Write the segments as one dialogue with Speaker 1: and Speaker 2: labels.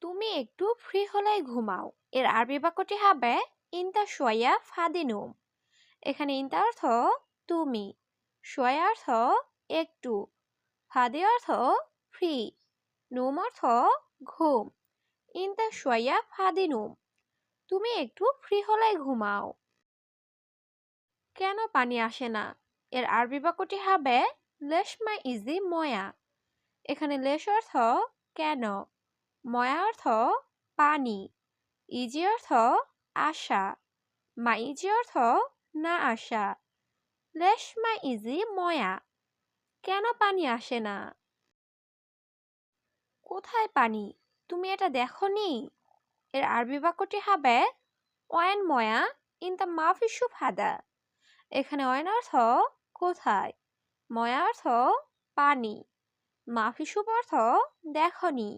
Speaker 1: তুমি একটু ফ্রি হলেই ঘুমাও। এর আরবি বাক্যটি হবে, ইনতা সোয়া ফাদিনুম এখানে ইনতা অর্থ, তুমি। সোয়া অর্থ, একটু। ফাদি অর্থ, ফ্রি। নুম অর্থ, ঘুম। ইনতা সোয়া ফাদিনুম তুমি একটু ফ্রি হলেই ঘুমাও। কেন পানি আসে না? এর আরবি বাক্যটি হবে লেশমা ইজি ময়া। এখানে লেশ অর্থ, কেন? ময়া অর্থ পানি, ইজি অর্থ আশা মা ইজি অর্থ না আসা লেশ মা ইজি ময়া, কেন পানি আসে না? কোথায় পানি? তুমি এটা দেখনি এর আরবি বাক্যটি হবে ওয়ান ময়া ইন দ্য মাফিসু ফাদা এখানে ওয়ান অর্থ কোথায়? ময়া অর্থ পানি মাফিসুপ অর্থ দেখনি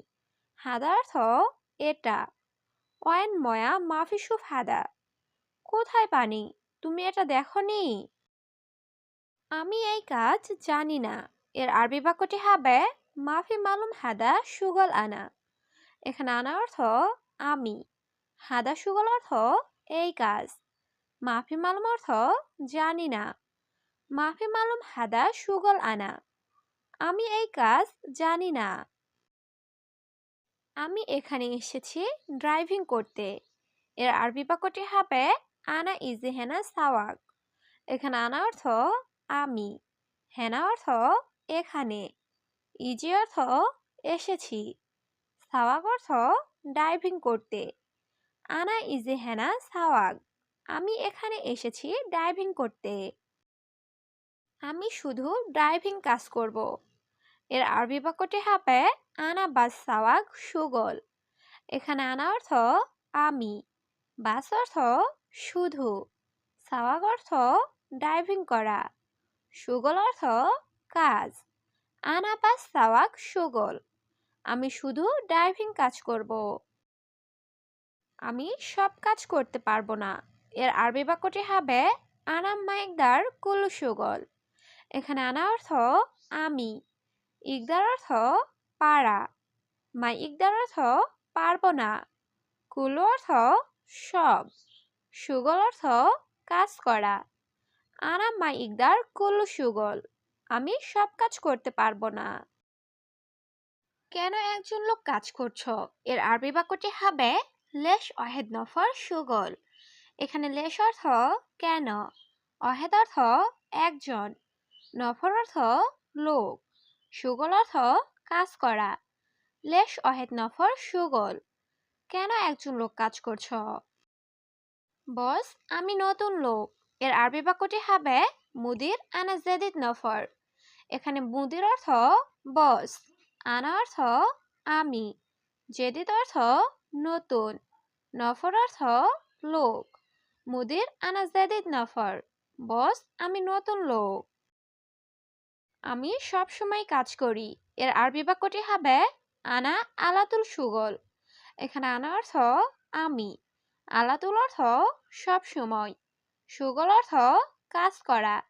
Speaker 1: হাদা অর্থ এটা। ওয়ান ময়া মাফিসুফ হাদা। কোথায় পানি? তুমি এটা দেখো নি আমি এই কাজ জানি না। এর আরবি বাক্যটি হবে, মাফি মালুম হাদা সুগল আনা। এখানে আনা অর্থ, আমি। হাদা সুগল অর্থ, এই কাজ। মাফি মালুম অর্থ, জানি না। মাফি মালুম হাদা সুগল আনা। আমি এই কাজ জানি না। আমি এখানে এসেছি ড্রাইভিং করতে। এর আরবি বাক্যটি হবে, আনা ইজি হেনা সাওয়াক। এখানে আনা অর্থ, আমি। হেনা অর্থ, এখানে। ইজি অর্থ, এসেছি। সাওয়াক অর্থ ড্রাইভিং করতে। আনা ইজি হেনা সাওয়াক। আমি এখানে এসেছি ড্রাইভিং করতে। আমি শুধু ড্রাইভিং কাজ করব। এর আরবি বাক্যটি হবে আনা বাস সাওয়াক সুগল। এখানে আনা অর্থ আমি, বাস অর্থ শুধু, সাওয়াক অর্থ ড্রাইভিং করা, সুগল অর্থ কাজ। আনা বাস সাওয়াক সুগল, আমি শুধু ড্রাইভিং কাজ করব। আমি সব কাজ করতে পারব না। এর আরবি বাক্যটি হবে আনাম মাইকদার কুলু সুগল। এখানে আনা অর্থ আমি ইকদার অর্থ পারা মাই ইকদার অর্থ পারব না কুলু অর্থ সব। সুগল অর্থ কাজ করা। আনা মাই ইকদার কুলু সুগল। আমি সব কাজ করতে পারব না। কেন একজন লোক কাজ করছ? এর আরবি বাক্যটি হবে লেশ অহেদ নফর সুগল। এখানে লেশ অর্থ কেন? অহেদ অর্থ একজন। নফর অর্থ লোক। সুগল অর্থ কাজ করা। লেশ অহেদ নফর সুগল। কেন একজন লোক কাজ করছ? বস, আমি নতুন লোক। এর আরবি বাক্যটি হবে মুদির আনা জেদিদ নফর। এখানে মুদির অর্থ বস, আনা অর্থ আমি। জেদিদ অর্থ নতুন, নফর অর্থ লোক। মুদির আনা জেদিদ নফর। বস, আমি নতুন লোক। আমি সব সময় কাজ করি। এর আরবি বাক্যটি হবে, আনা আলাতুল সুগল। এখানে আনা অর্থ, আমি। আলাতুল অর্থ, সব সময়। সুগল অর্থ, কাজ করা।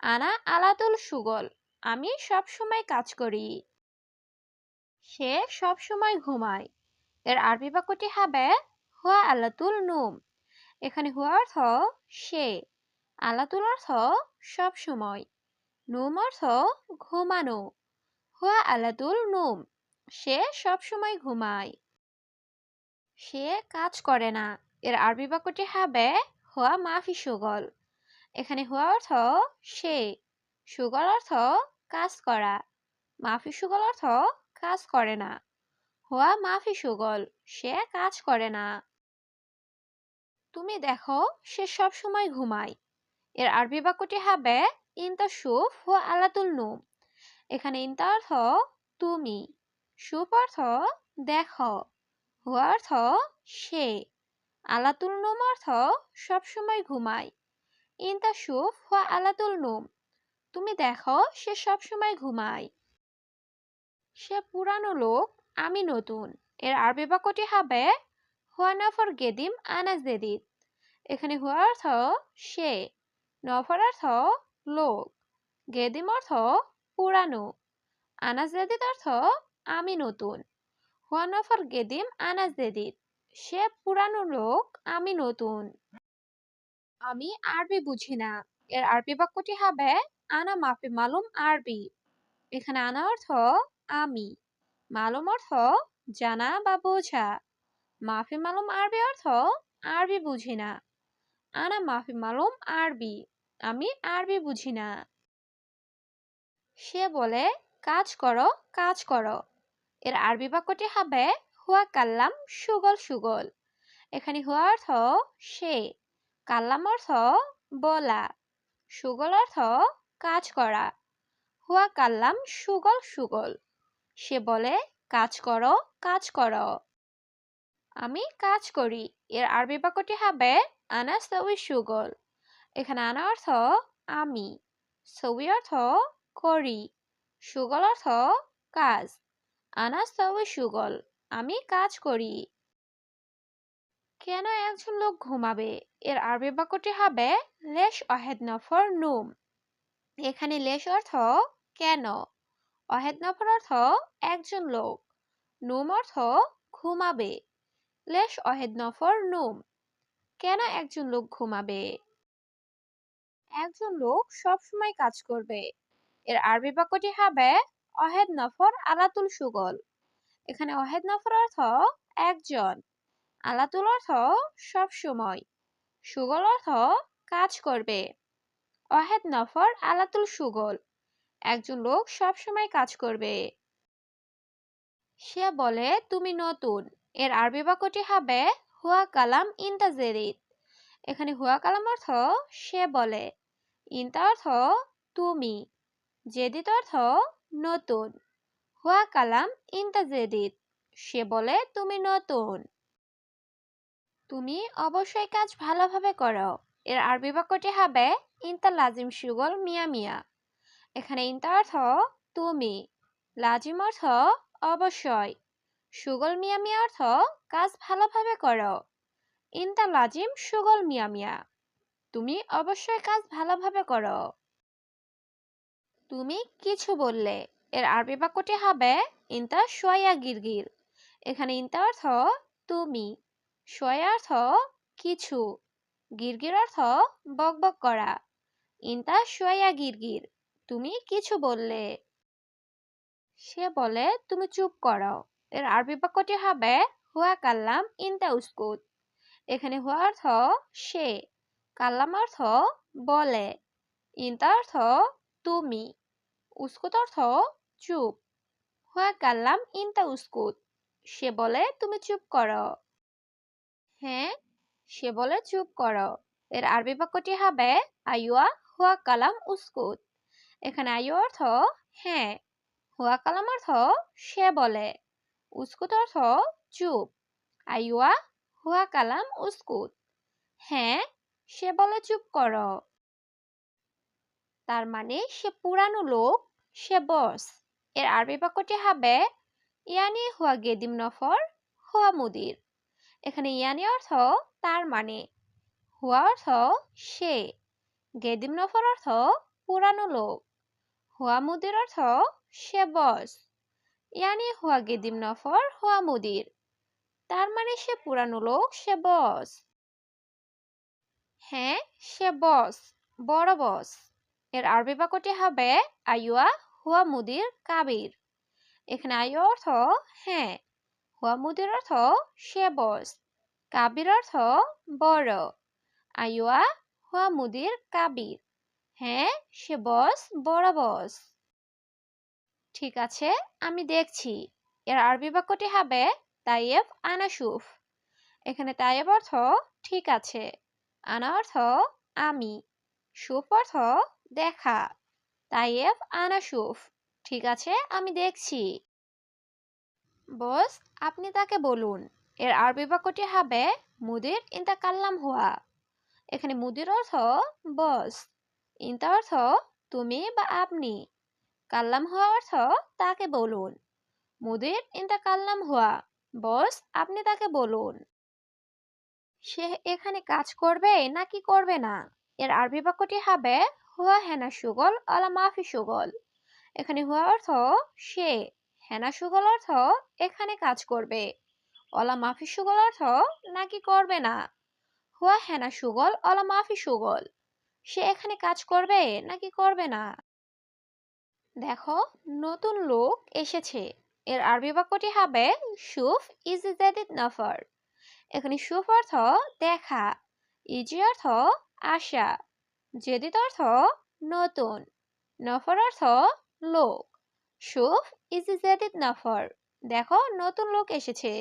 Speaker 1: আনা আলাতুল সুগল। আমি সব সময় কাজ করি। সে সব সময় ঘুমায়। এর আরবি বাক্যটি হবে, হুয়া আলাতুল নুম। এখানে হুয়া অর্থ, সে। আলাতুল অর্থ, সব সময়। নুম অর্থ ঘুমানো। হুয়া আলাতুল নুম। সে সব সময় ঘুমায়। সে কাজ করে না। এর আরবি বাক্যটি হবে হুয়া মাফি সুগল। এখানে হুয়া অর্থ সে। সুগল অর্থ কাজ করা। মাফি সুগল অর্থ কাজ করে না। হুয়া মাফি সুগল। সে কাজ করে না। তুমি দেখো, সে সব সময় ঘুমায়। এর আরবি বাক্যটি হবে ইনতা সুফ হুয়া আলাতুল নুম। এখানে ইনতা অর্থ তুমি সুপ অর্থ দেখো, হুয়া অর্থ সে, আলাতুল নুম অর্থ সবসময় ঘুমায়। ইনতা সুফ হুয়া আলাতুল নুম, তুমি দেখো সে সবসময় ঘুমায়। সে পুরানো লোক, আমি নতুন। এর আরবি বাক্যটি হবে হুয়া নফর গেদিম আনাস দেদিত এখানে হুয়া অর্থ সে নফর অর্থ লোক গেদিম অর্থ পুরানো আনাস দেদিত অর্থ আমি নতুন। হুয়া নফর গেদিম আনাস দেদিত সে পুরানো লোক আমি নতুন। আমি আরবি বুঝি না এর আরবি বাক্যটি হবে, আনা মাফি, মালুম আরবি এখানে আনা অর্থ আমি, মালুম অর্থ জানা বা বোঝা মাফি, মালুম আরবি অর্থ আরবি বুঝি না, আনা মাফি, মালুম আরবি আমি আরবি বুঝি না। সে বলে, কাজ করো কাজ করো। এর আরবি বাক্যটি হবে, হুয়া কাল্লাম সুগল সুগল। এখানে হুয়া অর্থ, সে। কাল্লাম অর্থ, বলা। সুগল অর্থ, কাজ করা। হুয়া কাল্লাম সুগল সুগল। সে বলে, কাজ করো কাজ করো। আমি কাজ করি। এর আরবি বাক্যটি হবে আনা সবই সুগল। এখানে আনা অর্থ আমি সবই অর্থ করি, সুগল অর্থ কাজ আনা সবই সুগল, আমি কাজ করি। কেন একজন লোক ঘুমাবে? এর আরবি বাক্যটি হবে লেশ অহেদ নফর নুম। এখানে লেশ অর্থ কেন? অহেদ নফর অর্থ একজন লোক, নুম অর্থ ঘুমাবে, লেশ অহেদ নফর নুম। কেন একজন লোক ঘুমাবে? একজন লোক সব সময় কাজ করবে। এর আরবি বাক্যটি হবে, অহেদ নফর আলাতুল সুগল। এখানে অহেদ নফর অর্থ একজন। আলাতুল অর্থ সব সময়। সুগল অর্থ কাজ করবে। অহেদ নফর আলাতুল সুগল। একজন লোক সব সময় কাজ করবে। সে বলে, তুমি নতুন। এর আরবি বাক্যটি হবে, হুয়া কালাম ইনতা জেরিত এখানে হুয়া কালাম অর্থ সে বলে। ইনতা অর্থ তুমি জেদিত অর্থ নতুন হুয়া কালাম ইনতা জেদিত সে বলে তুমি নতুন। তুমি অবশ্যই কাজ ভালোভাবে করো। এর আরবি বাক্যটি হবে ইনতা লাজিম সুগল মিয়া মিয়া। এখানে ইনতা অর্থ তুমি লাজিম অর্থ অবশ্যই, সুগল মিয়া মিয়া অর্থ কাজ ভালোভাবে করো। ইনতা লাজিম সুগল মিয়া মিয়া। তুমি অবশ্যই কাজ ভালোভাবে করো। তুমি কিছু বললে, এর আরবি বাক্যটি হবে, ইনতা সোয়া গিরগির। এখানে ইনতা অর্থ, তুমি। সোয়া অর্থ, কিছু। গিরগির অর্থ বকবক করা। ইনতা সোয়া গিরগির, তুমি কিছু বললে। সে বলে, তুমি চুপ করো। এর আরবি বাক্যটি হবে, হুয়া কাল্লাম ইনতা উস্কুত। এখানে হুয়া অর্থ, সে। কাল্লাম অর্থ বলে, ইনতা অর্থ তুমি, উস্কুত অর্থ চুপ। হুয়া কাল্লাম, ইনতা উস্কুত, সে বলে তুমি চুপ করো। হ্যাঁ সে বলে চুপ করো। এর আরবি বাক্যটি হবে আইয়া হুয়া কালাম উস্কুত। এখানে আয়ু অর্থ হ্যাঁ হুয়া কালাম অর্থ সে বলে, উস্কুত অর্থ চুপ। আইয়া হুয়া কালাম উস্কুত। হ্যাঁ সে বলে, চুপ করো। তার মানে সে পুরানো লোক, সে বস। এর আরবি বাক্যটি হবে, ইয়ানি হুয়া গেদিম নফর, হুয়া মুদির। এখানে ইয়ানি অর্থ তার মানে হুয়া অর্থ সে, গেদিম নফর অর্থ পুরানো লোক, হুয়া মুদির অর্থ সে বস, ইয়ানি হুয়া গেদিম নফর, হুয়া মুদির। তার মানে সে পুরানো লোক, সে বস। হ্যাঁ সে বস, বড় বস। এর আরবি বাক্যটি হবে আইয়া হুয়া মুদির কাবির। এখানে আয়ু অর্থ হ্যাঁ হুয়া মুদির অর্থ, সে বস। কাবির অর্থ, বড়। আইয়া হুয়া মুদির কাবির। হ্যাঁ সে বস, বড় বস। ঠিক আছে, আমি দেখছি। এর আরবি বাক্যটি হবে, তাইয়েব আনাসুফ। এখানে তাইয়েব অর্থ, ঠিক আছে। আনা অর্থ আমি সুফ অর্থ দেখা, তাইয়েব আনাসুফ ঠিক আছে, আমি দেখছি। বস, আপনি তাকে বলুন, এর আরবি বাক্যটি হবে মুদির ইন্তা কাল্লাম হুয়া। এখানে মুদির অর্থ বস, ইন্তা অর্থ তুমি বা আপনি, কাল্লাম হুয়া অর্থ তাকে বলুন, মুদির ইন্তা কাল্লাম হুয়া, বস, আপনি তাকে বলুন। সে এখানে কাজ করবে নাকি করবে না? এর আরবি বাক্যটি হবে, হুয়া হেনা সুগল আলা মাফি সুগল। এখানে হুয়া অর্থ সে, হেনা সুগল অর্থ এখানে কাজ করবে। অলা মাফি সুগল অর্থ নাকি করবে না? হুয়া হেনা সুগল অলা মাফি সুগল। সে এখানে কাজ করবে নাকি করবে না? দেখো, নতুন লোক এসেছে। এর আরবি বাক্যটি হবে, সুফ ইজ জাদিদ নফর। এখানে সুফ অর্থ দেখা, ইজি অর্থ আশা জেদিদ অর্থ নতুন, নফর অর্থ লোক সুফ ইজি জেদিত নফর, দেখো নতুন লোক এসেছে।